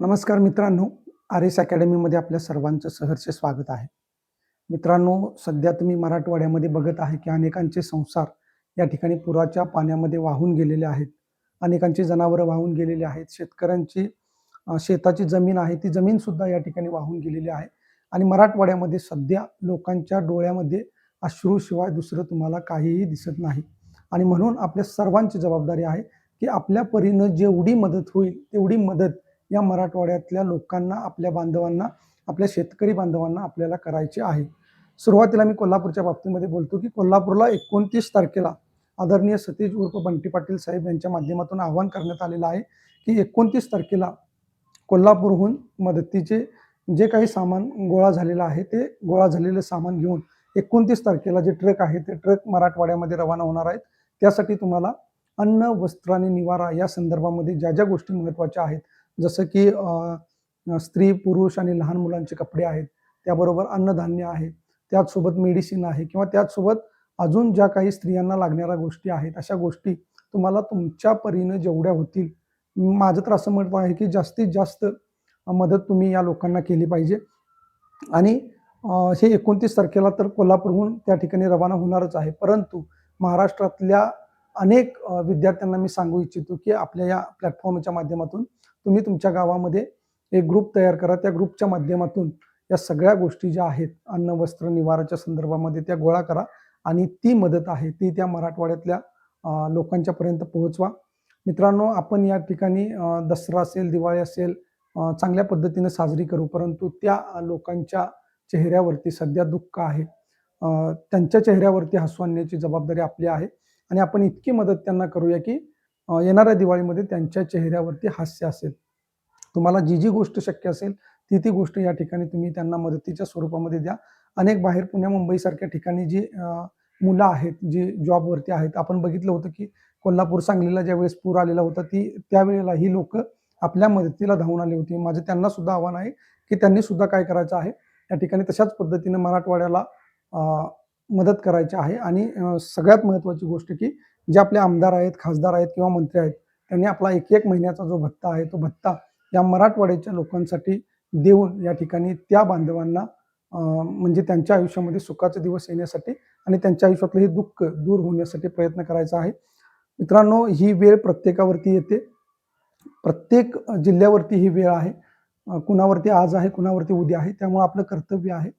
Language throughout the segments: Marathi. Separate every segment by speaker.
Speaker 1: नमस्कार मित्रांनो आर एस अकॅडमीमध्ये आपल्या सर्वांचं सहर्ष स्वागत आहे. मित्रांनो सध्या तुम्ही मराठवाड्यामध्ये बघत आहे की अनेकांचे संसार या ठिकाणी पुराच्या पाण्यामध्ये वाहून गेलेले आहेत. अनेकांची जनावरं वाहून गेलेली आहेत. शेतकऱ्यांची शेताची जमीन आहे ती जमीनसुद्धा या ठिकाणी वाहून गेलेली आहे. आणि मराठवाड्यामध्ये सध्या लोकांच्या डोळ्यामध्ये अश्रूशिवाय दुसरं तुम्हाला काहीही दिसत नाही. आणि म्हणून आपल्या सर्वांची जबाबदारी आहे की आपल्या परीनं जेवढी मदत होईल तेवढी मदत या मराठवाड्यातल्या लोकांना आपल्या बांधवांना आपल्या शेतकरी बांधवांना आपल्याला करायचे आहे. सुरुवातीला मी कोल्हापूरच्या बाबतीमध्ये बोलतो की कोल्हापूरला एकोणतीस तारखेला आदरणीय सतीश उर्फ बंटी पाटील साहेब यांच्या माध्यमातून आवाहन करण्यात आलेलं आहे की एकोणतीस तारखेला कोल्हापूरहून मदतीचे जे काही सामान गोळा झालेलं आहे ते गोळा झालेलं सामान घेऊन एकोणतीस तारखेला जे ट्रक आहे ते ट्रक मराठवाड्यामध्ये रवाना होणार आहेत. त्यासाठी तुम्हाला अन्न वस्त्र आणि निवारा या संदर्भामध्ये ज्या ज्या गोष्टी महत्त्वाच्या आहेत जसं की स्त्री पुरुष आणि लहान मुलांचे कपडे आहेत त्याबरोबर अन्नधान्य आहे त्याचसोबत मेडिसिन आहे किंवा त्याचसोबत अजून ज्या काही स्त्रियांना लागणाऱ्या गोष्टी आहेत अशा गोष्टी तुम्हाला तुमच्या परीनं जेवढ्या होतील माझं तर असं मत आहे की जास्तीत जास्त मदत तुम्ही या लोकांना केली पाहिजे. आणि हे एकोणतीस तारखेला तर कोल्हापूरहून त्या ठिकाणी रवाना होणारच आहे परंतु महाराष्ट्रातल्या अनेक विद्यार्थ्यांना मी सांगू इच्छितो की आपल्या या प्लॅटफॉर्मच्या माध्यमातून तुम्ही तुमच्या गावामध्ये एक ग्रुप तयार करा. त्या ग्रुपच्या माध्यमातून या सगळ्या गोष्टी ज्या आहेत अन्न वस्त्र निवाराच्या संदर्भामध्ये त्या गोळा करा आणि ती मदत आहे ती त्या मराठवाड्यातल्या लोकांच्या पर्यंत पोहोचवा. मित्रांनो आपण या ठिकाणी दसरा असेल दिवाळी असेल चांगल्या पद्धतीने साजरी करू परंतु त्या लोकांच्या चेहऱ्यावरती सध्या दुःख आहे. त्यांच्या चेहऱ्यावरती हसू आणण्याची जबाबदारी आपली आहे. आणि आपण इतकी मदत त्यांना करूया की येणाऱ्या दिवाळीमध्ये त्यांच्या चेहऱ्यावरती हास्य असेल. तुम्हाला जी जी गोष्ट शक्य असेल ती ती गोष्ट या ठिकाणी तुम्ही त्यांना मदतीच्या स्वरूपामध्ये द्या. अनेक बाहेर पुण्या मुंबईसारख्या ठिकाणी जी मुलं आहेत जी जॉबवरती आहेत आपण बघितलं होतं की कोल्हापूर सांगलीला ज्यावेळेस पूर आलेला होता ती त्यावेळेला ही लोक आपल्या मदतीला धावून आली होती. माझं त्यांना सुद्धा आव्हान आहे की त्यांनी सुद्धा काय करायचं आहे. या ठिकाणी तशाच पद्धतीने मराठवाड्याला मदत करायची आहे. आणि सगळ्यात महत्त्वाची गोष्ट की जे आपले आमदार आहेत खासदार आहेत किंवा मंत्री आहेत त्यांनी आपला एक एक महिन्याचा जो भत्ता आहे तो भत्ता या मराठवाड्याच्या लोकांसाठी देऊन या ठिकाणी त्या बांधवांना म्हणजे त्यांच्या आयुष्यामध्ये सुखाचे दिवस येण्यासाठी आणि त्यांच्या आयुष्यातलं हे दुःख दूर होण्यासाठी प्रयत्न करायचा आहे. मित्रांनो ही वेळ प्रत्येकावरती येते. प्रत्येक जिल्ह्यावरती ही वेळ आहे. कुणावरती आज आहे कुणावरती उद्या आहे त्यामुळे आपलं कर्तव्य आहे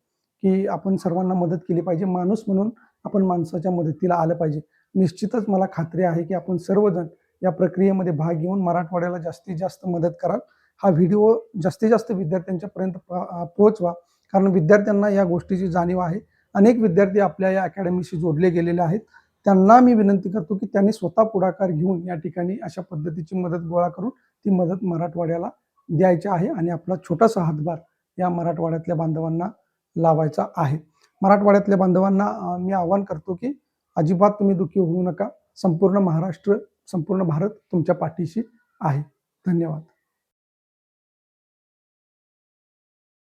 Speaker 1: की आपण सर्वांना मदत केली पाहिजे. माणूस म्हणून आपण माणसाच्या मदतीला आलं पाहिजे. निश्चितच मला खात्री आहे की आपण सर्वजण या प्रक्रियेमध्ये भाग घेऊन मराठवाड्याला जास्तीत जास्त मदत कराल. हा व्हिडिओ जास्तीत जास्त विद्यार्थ्यांच्यापर्यंत प- पोहोचवा. कारण विद्यार्थ्यांना या गोष्टीची जाणीव आहे. अनेक विद्यार्थी आपल्या या अकॅडमीशी जोडले गेलेले आहेत. त्यांना मी विनंती करतो की त्यांनी स्वतः पुढाकार घेऊन या ठिकाणी अशा पद्धतीची मदत गोळा करून ती मदत मराठवाड्याला द्यायची आहे. आणि आपला छोटासा हातभार या मराठवाड्यातल्या बांधवांना लावायचा आहे. मराठवाड्यातल्या बांधवांना मी आवाहन करतो की अजिबात तुम्ही दुःखी होऊ नका. संपूर्ण महाराष्ट्र संपूर्ण भारत तुमच्या पाठीशी आहे. धन्यवाद.